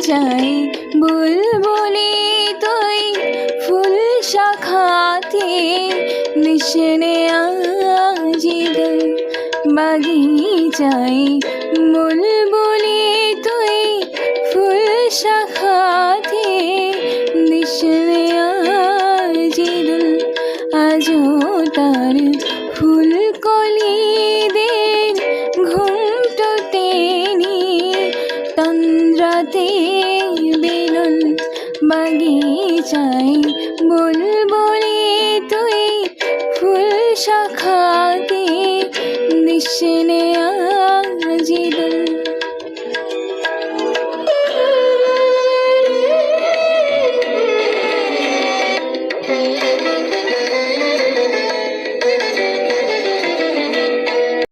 চাই বুলবুলি তুই ফুল শাখাতে মিশনে আজিদ বাগিচাই বুলবুলি তুই ফুল শাখাতে মিশনে আজিদ আজও তার ফুল কলিদের তন্দ্রাতে বেলুন বাগিচায় বুলবুলি তুই ফুল শাখাতে দিশনে আজিদুল